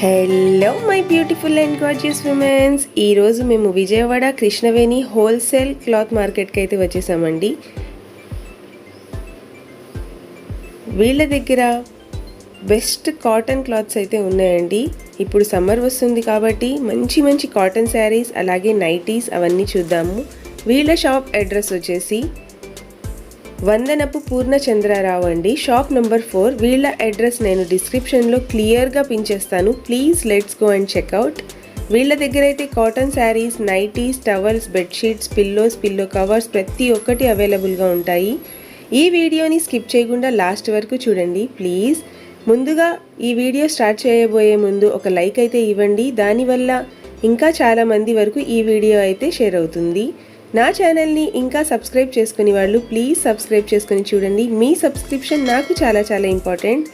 Hello my beautiful and gorgeous womens ఈరోజు మేము Vijayawada Krishnaveni wholesale cloth మార్కెట్కి అయితే వచ్చేసామండి. వీళ్ళ దగ్గర బెస్ట్ కాటన్ క్లాత్స్ అయితే ఉన్నాయండి. ఇప్పుడు సమ్మర్ వస్తుంది కాబట్టి మంచి మంచి కాటన్ శారీస్ అలాగే నైటీస్ అవన్నీ చూద్దాము. వీళ్ళ షాప్ అడ్రస్ వచ్చేసి వందనపు పూర్ణచంద్రారావు అండి. Shop number four. వీళ్ళ అడ్రస్ నేను డిస్క్రిప్షన్లో క్లియర్గా పించేస్తాను. Please let's go and checkout వీళ్ళ దగ్గర అయితే cotton saris nighties towels bedsheets pillows pillow covers ప్రతి ఒక్కటి అవైలబుల్గా ఉంటాయి. ఈ వీడియోని స్కిప్ చేయకుండా లాస్ట్ వరకు చూడండి ప్లీజ్. ముందుగా ఈ వీడియో స్టార్ట్ చేయబోయే ముందు ఒక లైక్ అయితే ఇవ్వండి. దానివల్ల ఇంకా చాలామంది వరకు ఈ వీడియో అయితే షేర్ అవుతుంది. నా ఛానల్ని ఇంకా సబ్స్క్రైబ్ చేసుకుని వాళ్ళు ప్లీజ్ సబ్స్క్రైబ్ చేసుకుని చూడండి. మీ సబ్స్క్రిప్షన్ నాకు చాలా చాలా ఇంపార్టెంట్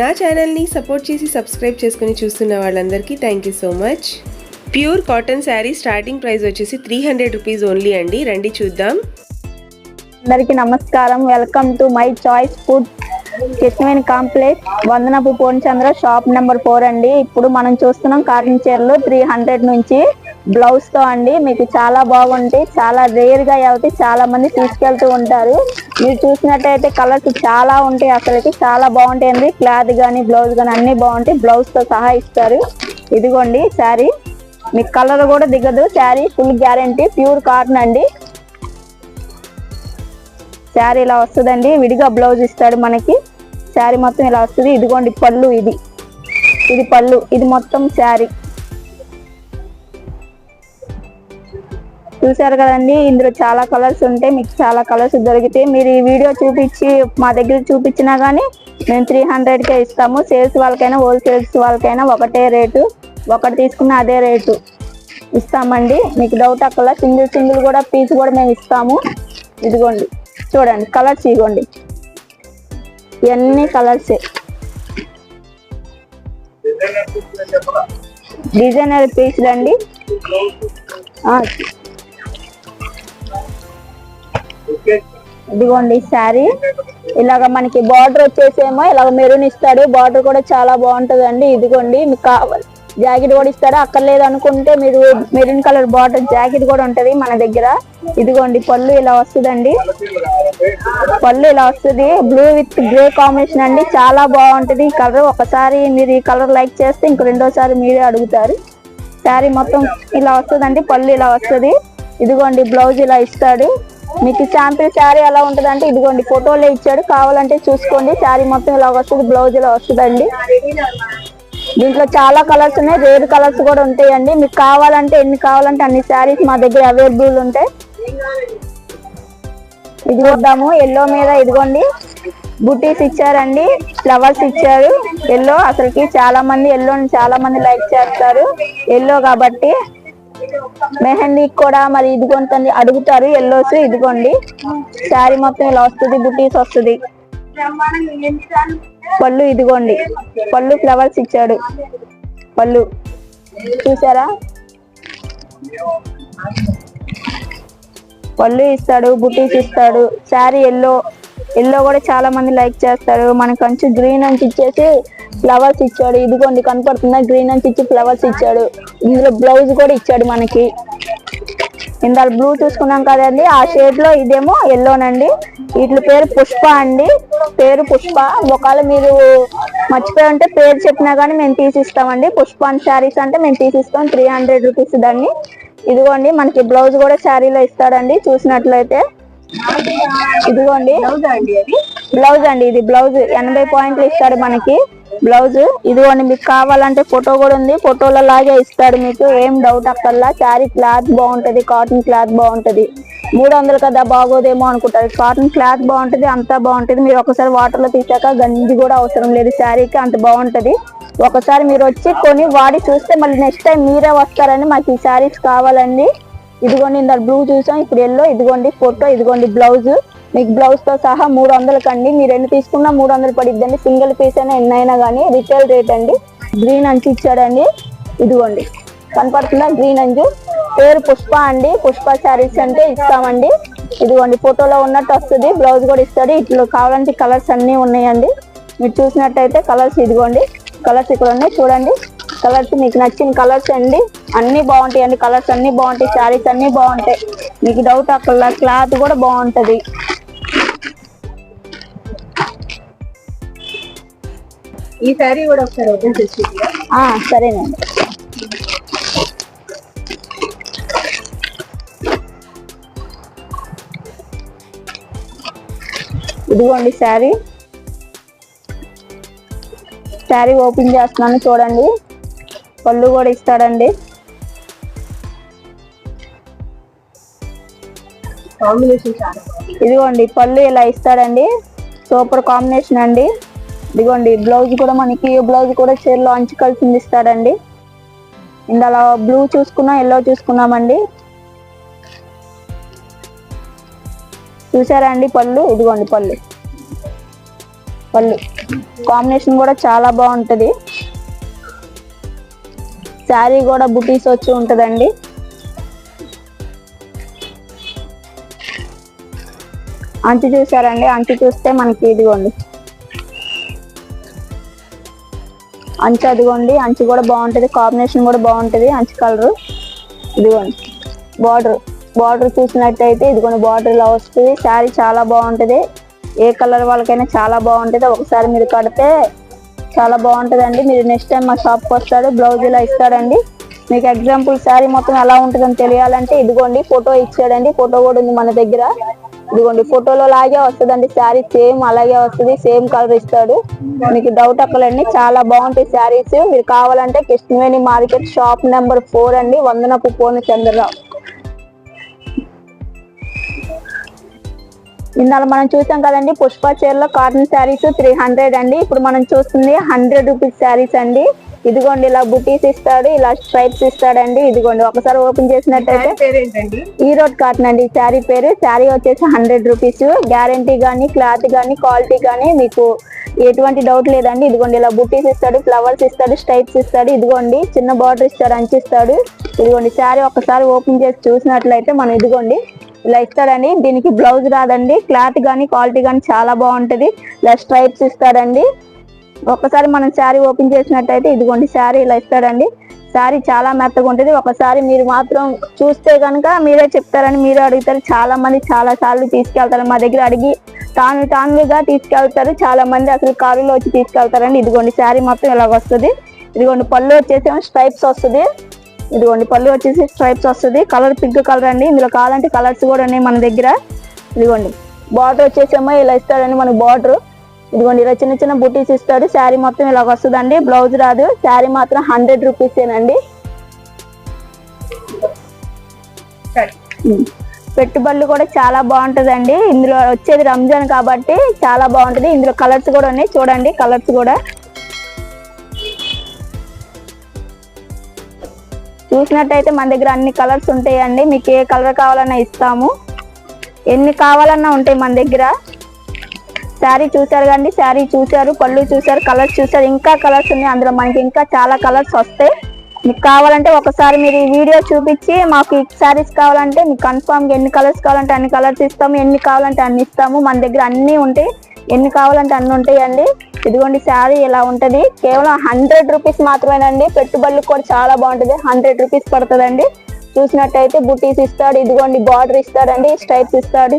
నా ఛానల్ని సపోర్ట్ చేసి సబ్స్క్రైబ్ చేసుకుని చూస్తున్న వాళ్ళందరికీ thank you so much pure cotton sari starting price వచ్చేసి త్రీ హండ్రెడ్ రూపీస్ ఓన్లీ అండి. రండి చూద్దాం. అందరికీ నమస్కారం. Welcome to my choice food Krishnaveni complex Vandanapu Purnachandra shop number four అండి. ఇప్పుడు మనం చూస్తున్నాం కాటన్ చీరలు త్రీ హండ్రెడ్ నుంచి. బ్లౌజ్తో అండి. మీకు చాలా బాగుంటాయి. చాలా రేర్గా చాలా మంది తీసుకెళ్తూ ఉంటారు. మీరు చూసినట్టయితే కలర్స్ చాలా ఉంటాయి అసలుకి. చాలా బాగుంటాయి అండి. క్లాత్ కానీ బ్లౌజ్ కానీ అన్ని బాగుంటాయి. బ్లౌజ్తో సహా ఇస్తారు. ఇదిగోండి శారీ. మీకు కలర్ కూడా దిగదు. Sari full guarantee. Pure cotton అండి. శారీ ఇలా వస్తుందండి. విడిగా బ్లౌజ్ ఇస్తాడు మనకి. శారీ మొత్తం ఇలా వస్తుంది. ఇదిగోండి పళ్ళు ఇది. ఇది పళ్ళు. ఇది మొత్తం శారీ. చూసారు కదండి ఇందులో చాలా కలర్స్ ఉంటాయి మీకు చాలా కలర్స్ దొరికితే మీరు ఈ వీడియో చూపించి మా దగ్గర చూపించినా కానీ మేము త్రీ హండ్రెడ్కే ఇస్తాము. సేల్స్ వాళ్ళకైనా హోల్సేల్స్ వాళ్ళకైనా ఒకటే రేటు ఒకటి తీసుకున్న అదే రేటు ఇస్తామండి. మీకు డౌట్ అక్కడ సింగిల్ సింగిల్ కూడా పీస్ కూడా మేము ఇస్తాము. ఇదిగోండి చూడండి కలర్స్ ఇవ్వండి. ఇవన్నీ కలర్సే. డిజైనర్ పీస్లు అండి ఇదిగోండి శారీ. ఇలాగ మనకి బార్డర్ వచ్చేసేమో ఇలాగ మెరూన్ ఇస్తాడు. బార్డర్ కూడా చాలా బాగుంటది అండి ఇదిగోండి మీకు కావాలి జాకెట్ కూడా ఇస్తాడు. అక్కర్లేదు అనుకుంటే మీరు మెరూన్ కలర్ బార్డర్ జాకెట్ కూడా ఉంటది మన దగ్గర. ఇదిగోండి పళ్ళు ఇలా వస్తుందండి. పళ్ళు ఇలా వస్తుంది. బ్లూ విత్ గ్రే కాంబినేషన్ అండి. చాలా బాగుంటది. ఈ కలర్ ఒకసారి మీరు ఈ కలర్ లైక్ చేస్తే ఇంక రెండోసారి మీరే అడుగుతారు. శారీ మొత్తం ఇలా వస్తుందండి. పళ్ళు ఇలా వస్తుంది. ఇదిగోండి బ్లౌజ్ ఇలా ఇస్తాడు. మీకు శాంపిల్ శారీ ఎలా ఉంటుంది అంటే ఇదిగోండి ఫోటోలో ఇచ్చాడు. కావాలంటే చూసుకోండి. శారీ మొత్తం ఇలా వస్తుంది బ్లౌజ్ ఇలా వస్తుందండి. దీంట్లో చాలా కలర్స్ ఉన్నాయి. రేర్ కలర్స్ కూడా ఉంటాయండి. మీకు కావాలంటే ఎన్ని కావాలంటే అన్ని శారీస్ మా దగ్గర అవైలబుల్ ఉంటాయి. ఇది చూద్దాము. ఎల్లో మీద ఇదిగోండి బుటీస్ ఇచ్చారండి. ఫ్లవర్స్ ఇచ్చారు. ఎల్లో అసలుకి చాలా మంది ఎల్లోని చాలా మంది లైక్ చేస్తారు. ఎల్లో కాబట్టి మెహందీ కూడా మరి ఇదిగోండి అడుగుతారు ఎల్లోస్ ఇదిగోండి. శారీ మొత్తం ఇలా వస్తుంది బుటీస్ వస్తుంది. పళ్ళు ఇదిగోండి. పళ్ళు ఫ్లవర్స్ ఇచ్చాడు. పళ్ళు. చూసారా పళ్ళు ఇస్తాడు బుటీస్ ఇస్తాడు. శారీ ఎల్లో ఎల్లో కూడా చాలా మంది లైక్ చేస్తారు. మనకు కంచు గ్రీన్ అని ఇచ్చేసి ఫ్లవర్స్ ఇచ్చాడు. ఇదిగోండి కనపడుతుందా? గ్రీన్ అని ఇచ్చి ఫ్లవర్స్ ఇచ్చాడు. ఇందులో బ్లౌజ్ కూడా ఇచ్చాడు మనకి. ఇందాక బ్లూ చూసుకున్నాం కదండి ఆ షేడ్లో ఇదేమో ఎల్లోనండి వీటి పేరు పుష్ప అండి. పేరు పుష్ప. ఒకవేళ మీరు మర్చిపోయి ఉంటే పేరు చెప్పినా కానీ మేము తీసిస్తామండి. పుష్ప అని శారీస్ అంటే మేము తీసిస్తాం. త్రీ హండ్రెడ్ రూపీస్ దాన్ని ఇదిగోండి మనకి బ్లౌజ్ కూడా శారీలో ఇస్తాడండి చూసినట్లయితే. ఇదిగోండి. బ్లౌజ్ అండి ఇది. బ్లౌజ్ ఎనభై పాయింట్లు ఇస్తాడు మనకి. బ్లౌజ్. ఇదిగోండి మీకు కావాలంటే ఫోటో కూడా ఉంది. ఫోటోలో లాగే ఇస్తాడు మీకు. ఏం డౌట్ అక్కర్లా. శారీ క్లాత్ బాగుంటుంది కాటన్ క్లాత్ బాగుంటుంది. మూడు వందలు కదా బాగోదేమో అనుకుంటారు. కాటన్ క్లాత్ బాగుంటుంది అంతా బాగుంటుంది. మీరు ఒకసారి వాటర్లో తీసాక గంజి కూడా అవసరం లేదు. శారీకి అంత బాగుంటుంది. ఒకసారి మీరు వచ్చి కొని వాడి చూస్తే మళ్ళీ నెక్స్ట్ టైం మీరే వస్తారని మాకు ఈ శారీస్ కావాలండి. ఇదిగోండి ఇందాక బ్లూ చూసాం. ఇప్పుడు ఎల్లో ఇదిగోండి ఫోటో ఇదిగోండి బ్లౌజ్ మీకు బ్లౌజ్తో సహా మూడు వందలకి అండి మీరు ఎన్ని తీసుకున్నా మూడు వందలు పడిద్దండి. సింగిల్ పీస్ అయినా ఎన్ని అయినా కానీ రిటైల్ రేట్ అండి. గ్రీన్ అంచు ఇచ్చాడండి. ఇదిగోండి. కనపడుతుందా? గ్రీన్ అంచు. పేరు పుష్ప అండి. పుష్ప శారీస్ అంటే ఇస్తామండి. ఇదిగోండి. ఫోటోలో ఉన్నట్టు వస్తుంది. బ్లౌజ్ కూడా ఇస్తాడు. ఇట్లా కావాలంటే కలర్స్ అన్నీ ఉన్నాయండి. మీరు చూసినట్టయితే కలర్స్ ఇదిగోండి. కలర్స్ ఇక్కడ ఉన్నాయి. చూడండి. కలర్స్ మీకు నచ్చిన కలర్స్ అండి. అన్ని బాగుంటాయి అండి కలర్స్ అన్నీ బాగుంటాయి. శారీస్ అన్నీ బాగుంటాయి. మీకు డౌట్ అక్కడ క్లాత్ కూడా బాగుంటుంది. ఈ శారీ కూడా ఒకసారి ఓపెన్ చేసి సరేనండి. ఇదిగోండి శారీ. శారీ ఓపెన్ చేస్తున్నాను చూడండి. పళ్ళు కూడా ఇస్తాడండి. ఇదిగోండి పళ్ళు ఇలా ఇస్తాడండి. సూపర్ కాంబినేషన్ అండి. ఇదిగోండి బ్లౌజ్ కూడా మనకి బ్లౌజ్ కూడా చీరలో అంచు కలిసింది ఇస్తాడండి. ఇందులో బ్లూ చూసుకున్నాం ఎల్లో చూసుకున్నామండి. చూసారా అండి పళ్ళు? ఇదిగోండి పళ్ళు. పళ్ళు. కాంబినేషన్ కూడా చాలా బాగుంటుంది. శారీ కూడా బుటీస్ వచ్చి ఉంటదండి. అంచు చూసారండి అంచు చూస్తే మనకి ఇదిగోండి. అంచు అదిగోండి అంచు కూడా బాగుంటుంది కాంబినేషన్ కూడా బాగుంటుంది అంచు కలరు ఇదిగోండి బార్డర్ బార్డర్ చూసినట్టయితే ఇదిగోండి బార్డర్ ఇలా వస్తుంది. శారీ చాలా బాగుంటుంది. ఏ కలర్ వాళ్ళకైనా చాలా బాగుంటుంది. ఒకసారి మీరు కడితే చాలా బాగుంటుందండి. మీరు నెక్స్ట్ టైం మా షాప్కి వస్తాడు బ్లౌజ్ ఇలా ఇస్తాడండి. మీకు ఎగ్జాంపుల్ శారీ మొత్తం ఎలా ఉంటుందని తెలియాలంటే ఇదిగోండి ఫోటో ఇచ్చాడండి. ఫోటో కూడా ఉంది మన దగ్గర. ఇదిగోండి ఫోటోలో లాగే వస్తుందండి శారీ సేమ్ అలాగే వస్తుంది సేమ్ కలర్ ఇస్తాడు. మీకు డౌట్ అక్కలండి చాలా బాగుంటాయి శారీస్. మీరు కావాలంటే Krishnaveni market shop number four అండి వందనపు పూర్ణ చంద్రరావు. ఇందాక మనం చూసాం కదండి పుష్ప చీరలో కాటన్ శారీస్ త్రీ హండ్రెడ్ అండి. ఇప్పుడు మనం చూస్తుంది హండ్రెడ్ రూపీస్ శారీస్ అండి. ఇదిగోండి ఇలా బుటీస్ ఇస్తాడు ఇలా స్ట్రైప్స్ ఇస్తాడండి. ఇదిగోండి ఒకసారి ఓపెన్ చేసినట్టయితే ఈ రోడ్ కాటన్ అండి. శారీ పేరు శారీ వచ్చేసి హండ్రెడ్ రూపీస్. గ్యారంటీ కానీ క్లాత్ కానీ క్వాలిటీ కానీ మీకు ఎటువంటి డౌట్ లేదండి. ఇదిగోండి ఇలా బుట్టీస్ ఇస్తాడు ఫ్లవర్స్ ఇస్తాడు స్టైప్స్ ఇస్తాడు. ఇదిగోండి చిన్న బార్డర్ ఇస్తాడు అంచిస్తాడు. ఇదిగోండి శారీ ఒకసారి ఓపెన్ చేసి చూసినట్లయితే మనం ఇదిగోండి ఇలా ఇస్తాడండి. దీనికి బ్లౌజ్ రాదండి. క్లాత్ కానీ క్వాలిటీ కానీ చాలా బాగుంటది. ఇలా స్ట్రైప్స్ ఇస్తాడండి. ఒక్కసారి మనం శారీ ఓపెన్ చేసినట్టయితే ఇదిగోండి శారీ ఇలా ఇస్తాడండి. శారీ చాలా మెత్తగా ఉంటుంది. ఒకసారి మీరు మాత్రం చూస్తే కనుక మీరే చెప్తారని మీరే అడుగుతారు. చాలా మంది చాలా సార్లు తీసుకెళ్తారు. మా దగ్గర అడిగి తాను తానుగా తీసుకెళ్తారు. చాలా మంది అసలు కారులో వచ్చి తీసుకెళ్తారండి. ఇదిగోండి శారీ మొత్తం ఇలాగ వస్తుంది. ఇదిగోండి పళ్ళు వచ్చేసి స్ట్రైప్స్ వస్తుంది. ఇదిగోండి పళ్ళు వచ్చేసి స్ట్రైప్స్ వస్తుంది. కలర్ పింక్ కలర్ అండి. ఇందులో కావాలంటే కలర్స్ కూడా ఉన్నాయి మన దగ్గర. ఇదిగోండి బార్డర్ వచ్చేసేమో ఇలా ఇస్తాడండి మనకి బార్డర్. ఇదిగోండి ఇలా చిన్న చిన్న బుటీస్ ఇస్తాడు. శారీ మొత్తం ఇలా వస్తుందండి. బ్లౌజ్ రాదు. శారీ మాత్రం హండ్రెడ్ రూపీసేనండి. పెట్టుబడులు కూడా చాలా బాగుంటదండి. ఇందులో వచ్చేది రంజాన్ కాబట్టి చాలా బాగుంటది. ఇందులో కలర్స్ కూడా ఉన్నాయి. చూడండి కలర్స్ కూడా. చూసినట్టయితే మన దగ్గర అన్ని కలర్స్ ఉంటాయండి. మీకు ఏ కలర్ కావాలన్నా ఇస్తాము. ఎన్ని కావాలన్నా ఉంటాయి మన దగ్గర. శారీ చూసారు కండి శారీ చూసారు పళ్ళు చూసారు కలర్స్ చూసారు ఇంకా కలర్స్ ఉన్నాయి అందులో. మనకి ఇంకా చాలా కలర్స్ వస్తాయి. మీకు కావాలంటే ఒకసారి మీరు ఈ వీడియో చూపించి మాకు ఈ శారీస్ కావాలంటే మీకు కన్ఫామ్గా ఎన్ని కలర్స్ కావాలంటే అన్ని కలర్స్ ఇస్తాము ఎన్ని కావాలంటే అన్ని ఇస్తాము. మన దగ్గర అన్ని ఉంటాయి. ఎన్ని కావాలంటే అన్ని ఉంటాయండి. ఇదిగోండి శారీ ఇలా ఉంటుంది. కేవలం హండ్రెడ్ రూపీస్ మాత్రమేనండి. పెట్టుబడులు కూడా చాలా బాగుంటుంది. హండ్రెడ్ రూపీస్ పడుతుందండి. చూసినట్టయితే బుటీస్ ఇస్తాడు ఇదిగోండి బార్డర్ ఇస్తాడండి స్ట్రైప్స్ ఇస్తాడు.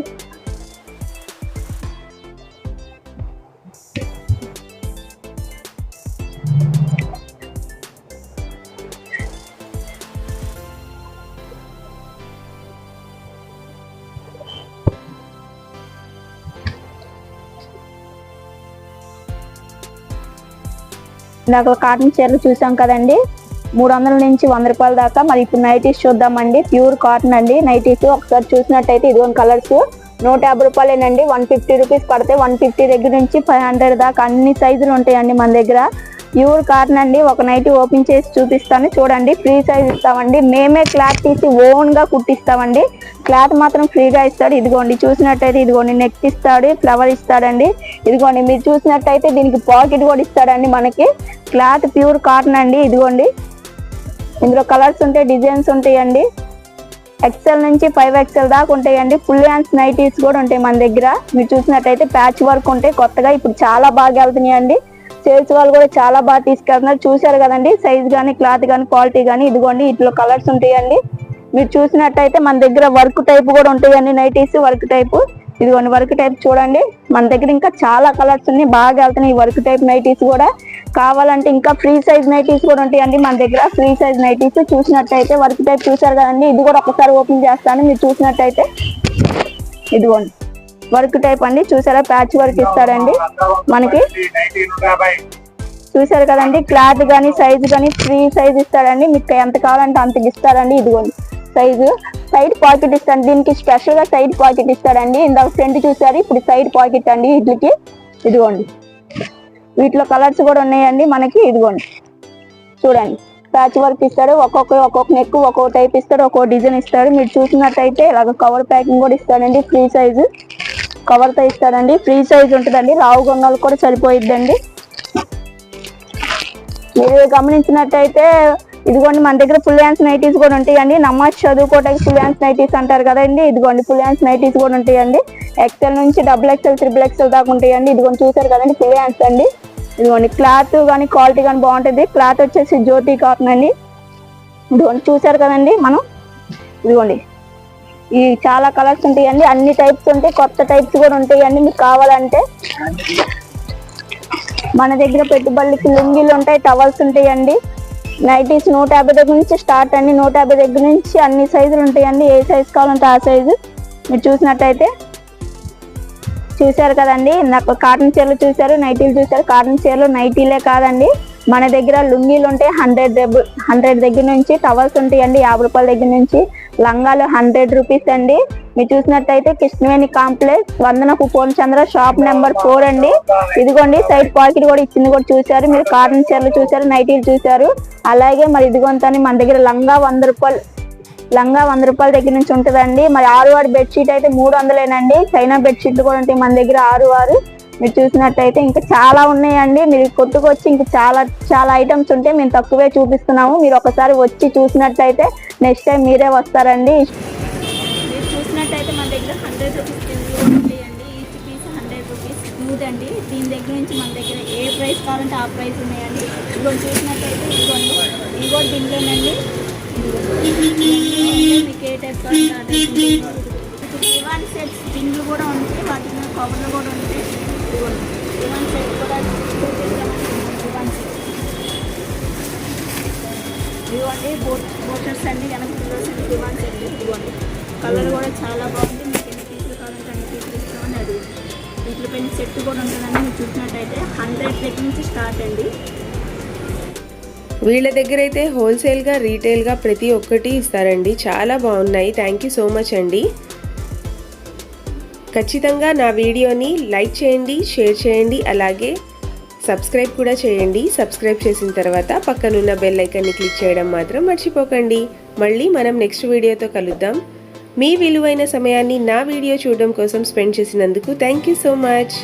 ఇందాక కాటన్ చీరలు చూసాం కదండి. మూడు వందల నుంచి వంద రూపాయల దాకా. మరి ఇప్పుడు నైటీస్ చూద్దామండి. ప్యూర్ కాటన్ అండి. నైటీస్ ఒకసారి చూసినట్టయితే ఇదిగోని కలర్స్. నూట యాభై రూపాయలేనండి. వన్ ఫిఫ్టీ రూపీస్ పడితే వన్ ఫిఫ్టీ దగ్గర నుంచి ఫైవ్ హండ్రెడ్ దాకా అన్ని సైజులు ఉంటాయండి మన దగ్గర. ప్యూర్ కాటన్ అండి. ఒక నైట్ ఓపెన్ చేసి చూపిస్తాను. చూడండి ఫ్రీ సైజ్ ఇస్తామండి. మేమే క్లాత్ తీసి ఓన్గా కుట్టిస్తామండి. క్లాత్ మాత్రం ఫ్రీగా ఇస్తాడు. ఇదిగోండి చూసినట్టయితే ఇదిగోండి నెక్ ఇస్తాడు ఫ్లవర్ ఇస్తాడండి. ఇదిగోండి మీరు చూసినట్టయితే దీనికి పాకెట్ కూడా ఇస్తాడండి మనకి. క్లాత్ ప్యూర్ కాటన్ అండి ఇదిగోండి. ఇందులో కలర్స్ ఉంటాయి డిజైన్స్ ఉంటాయండి. ఎక్సెల్ నుంచి ఫైవ్ ఎక్సెల్ దాకా ఉంటాయండి. ఫుల్ హ్యాండ్స్ నైటీస్ కూడా ఉంటాయి మన దగ్గర. మీరు చూసినట్టయితే ప్యాచ్ వర్క్ ఉంటాయి. కొత్తగా ఇప్పుడు చాలా బాగా వెళ్తున్నాయండి. సేల్స్ వాళ్ళు కూడా చాలా బాగా తీసుకెళ్తున్నారు. చూసారు కదండి సైజ్ కానీ క్లాత్ కానీ క్వాలిటీ కానీ ఇదిగోండి ఇట్లో కలర్స్ ఉంటాయండి. మీరు చూసినట్టయితే మన దగ్గర వర్క్ టైప్ కూడా ఉంటాయండి నైటీస్ వర్క్ టైప్ ఇదిగోండి వర్క్ టైప్ చూడండి. మన దగ్గర ఇంకా చాలా కలర్స్ ఉన్నాయి. బాగా వెళ్తున్నాయి ఈ వర్క్ టైప్ నైటీస్ కూడా. కావాలంటే ఇంకా ఫ్రీ సైజ్ నైటీస్ కూడా ఉంటాయండి మన దగ్గర. ఫ్రీ సైజ్ నైటీస్ చూసినట్టయితే వర్క్ టైప్ చూసారు కదండి. ఇది కూడా ఒకసారి ఓపెన్ చేస్తాను. మీరు చూసినట్టయితే ఇదిగోండి. వర్క్ టైప్ అండి. చూసారా? ప్యాచ్ వర్క్ ఇస్తారండి మనకి. చూసారు కదండి? క్లాత్ కానీ సైజు కానీ ఫ్రీ సైజ్ ఇస్తాడండి. మీకు ఎంత కావాలంటే అంతకి ఇస్తారండి. ఇదిగోండి. సైజు. సైడ్ పాకెట్ ఇస్తాడు. దీనికి స్పెషల్గా సైడ్ పాకెట్ ఇస్తాడండి. ఇందాక ఫ్రంట్ చూసారు. ఇప్పుడు సైడ్ పాకెట్ అండి వీటికి. ఇదిగోండి. వీటిలో కలర్స్ కూడా ఉన్నాయండి మనకి. ఇదిగోండి. చూడండి. ప్యాచ్ వర్క్ ఇస్తాడు. ఒక్కొక్క ఒక్కొక్క నెక్ ఒక్కొక్క టైప్ ఇస్తాడు. ఒక్కొక్క డిజైన్ ఇస్తాడు. మీరు చూసినట్టయితే ఇలాగ కవర్ ప్యాకింగ్ కూడా ఇస్తాడండి. Free size. కవర్ ఇస్తారండి. ఫ్రీ సైజ్ ఉంటుందండి. రావు గొంగలు కూడా సరిపోయిద్దండి. మీరు గమనించినట్టయితే ఇదిగోండి మన దగ్గర ఫుల్ హ్యాండ్స్ నైటీస్ కూడా ఉంటాయండి. నమాజ్ చదువుకోవడానికి ఫుల్ హ్యాండ్స్ నైటీస్ అంటారు కదండి. ఇదిగోండి ఫుల్ హ్యాండ్స్ నైటీస్ కూడా ఉంటాయండి. ఎక్సెల్ నుంచి డబుల్ ఎక్సెల్ త్రిబుల్ ఎక్సెల్ దాకా ఉంటాయండి. ఇదిగోండి చూసారు కదండి ఫుల్ హ్యాండ్స్ అండి. ఇదిగోండి క్లాత్ కానీ క్వాలిటీ కానీ బాగుంటుంది. క్లాత్ వచ్చేసి జ్యోతి కాటన్ అండి. ఇదిగోండి చూసారు కదండి మనం? ఇదిగోండి ఈ చాలా కలర్స్ ఉంటాయండి అన్ని టైప్స్ ఉంటాయి. కొత్త టైప్స్ కూడా ఉంటాయండి మీకు కావాలంటే మన దగ్గర పెట్టుబడులకి లుంగీలు ఉంటాయి టవల్స్ ఉంటాయండి నైటీస్ నూట యాభై దగ్గర నుంచి స్టార్ట్ అండి. నూట యాభై దగ్గర నుంచి అన్ని సైజులు ఉంటాయండి ఏ సైజ్ కావాలంటే ఆ సైజు మీరు చూసినట్టయితే చూశారు కదండి. నాకు కాటన్ చీరలు చూశారు నైటీలు చూశారు. కాటన్ చీరలు నైటీలే కాదండి. మన దగ్గర లుంగీలు ఉంటాయి. హండ్రెడ్ హండ్రెడ్ దగ్గర నుంచి టవల్స్ ఉంటాయండి యాభై రూపాయల దగ్గర నుంచి లంగాలు హండ్రెడ్ రూపీస్ అండి. మీరు చూసినట్టయితే Krishnaveni complex Vandanapu Purnachandra shop number four అండి. ఇదిగోండి సైడ్ పాకెట్ కూడా ఇచ్చింది కూడా చూశారు. మీరు కాటన్ చీరలు చూశారు నైటీలు చూశారు. అలాగే మరి ఇదిగోంతని మన దగ్గర లంగా వంద రూపాయలు లంగా వంద రూపాయల దగ్గర నుంచి ఉంటుందండి. మరి ఆరు ఆరు బెడ్షీట్ అయితే మూడు వందలేనండి. చైనా బెడ్షీట్లు కూడా ఉంటాయి మన దగ్గర ఆరు ఆరు మీరు చూసినట్టయితే ఇంకా చాలా ఉన్నాయండి. మీరు కొట్టుకొచ్చి ఇంకా చాలా చాలా ఐటమ్స్ ఉంటే మేము తక్కువే చూపిస్తున్నాము. మీరు ఒకసారి వచ్చి చూసినట్టయితే నెక్స్ట్ టైం మీరే వస్తారండి. మీరు చూసినట్టయితే మన దగ్గర హండ్రెడ్ రూపీస్ ఉంటాయండి. Each piece hundred rupees smooth అండి. దీని దగ్గర నుంచి మన దగ్గర ఏ ప్రైస్ కావాలంటే ఆ ప్రైస్ ఉన్నాయండి. ఇదిగో చూసినట్టయితే ఇదిగోండి. ఇదిగో దీంట్లోనండి. మీకు ఏ టైప్ కావాలి ఇప్పుడు సెట్స్ దిండ్లు కూడా ఉంటాయి. వాటి మీద కవర్లు కూడా ఉంటాయి. ఇదిగోండి బోట్ బోటర్స్ అండి వెనక పిల్లర్స్ అండి దివాన్ సెట్ ఇదిగోండి కలర్ కూడా చాలా బాగుంది మీకు ఎన్ని పీసులు కావాలంటే అన్ని పీసులు ఇస్తామని అది వీటి పైన సెట్ కూడా ఉంటుందండి మీరు చూసినట్టయితే హండ్రెడ్ దగ్గర నుంచి స్టార్ట్ అండి వీళ్ళ దగ్గర అయితే హోల్సేల్గా రీటైల్గా ప్రతి ఒక్కటి ఇస్తారండి. చాలా బాగున్నాయి. థ్యాంక్ యూ సో మచ్ అండి. ఖచ్చితంగా నా వీడియోని లైక్ చేయండి షేర్ చేయండి అలాగే సబ్స్క్రైబ్ కూడా చేయండి. సబ్స్క్రైబ్ చేసిన తర్వాత పక్కనున్న బెల్ ఐకన్ని క్లిక్ చేయడం మాత్రం మర్చిపోకండి. మళ్ళీ మనం నెక్స్ట్ వీడియోతో కలుద్దాం. మీ విలువైన సమయాన్ని నా వీడియో చూడడం కోసం స్పెండ్ చేసినందుకు థ్యాంక్ యూ సో మచ్.